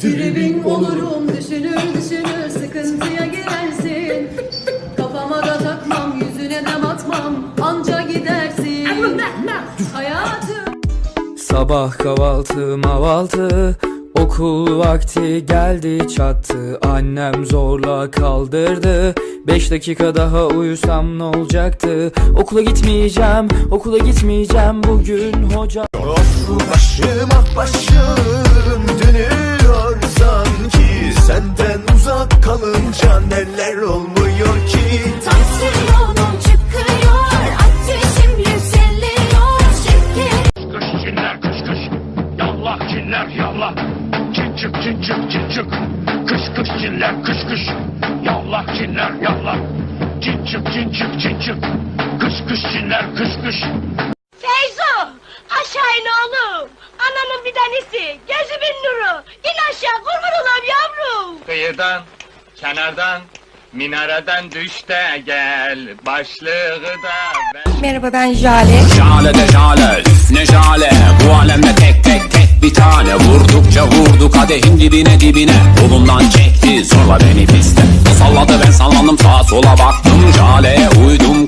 Tribin olurum düşünür düşünür sıkıntıya girersin. Kafama da takmam yüzüne de batmam anca gidersin. Hayatım. Sabah kahvaltı mavaltı Okul vakti geldi çattı. Annem zorla kaldırdı. Beş dakika daha uyusam ne olacaktı? Okula gitmeyeceğim okula gitmeyeceğim. Bugün hoca Başım ah başım dönüyor sanki. Senden uzak kalınca neler olmuyor ki? Tansiyonum çıkıyor, ateşim yükseliyor, şekerim kış cinler kış kış. Yallah cinler yallah. Cin çık cin çık cin çık. Kış kış cinler kış kış. Yallah cinler yallah. Cin çık cin çık cin çık. Kış kış cinler kış kış Feyzo! Aşağı in oğlum! Tanesi! Gözümün nuru! İn aşağı kurban olam yavrum! Kıyıdan, kenardan, minareden düş de gel Başlığı da ver Merhaba ben Jale. Jale de jale, ne jale Bu alemde tek tek tek bir tane Vurdukça vurdu kadehin dibine dibine Kolumdan çekti zorla beni piste O salladı ben sallandım sağa sola baktım Jale'ye uydum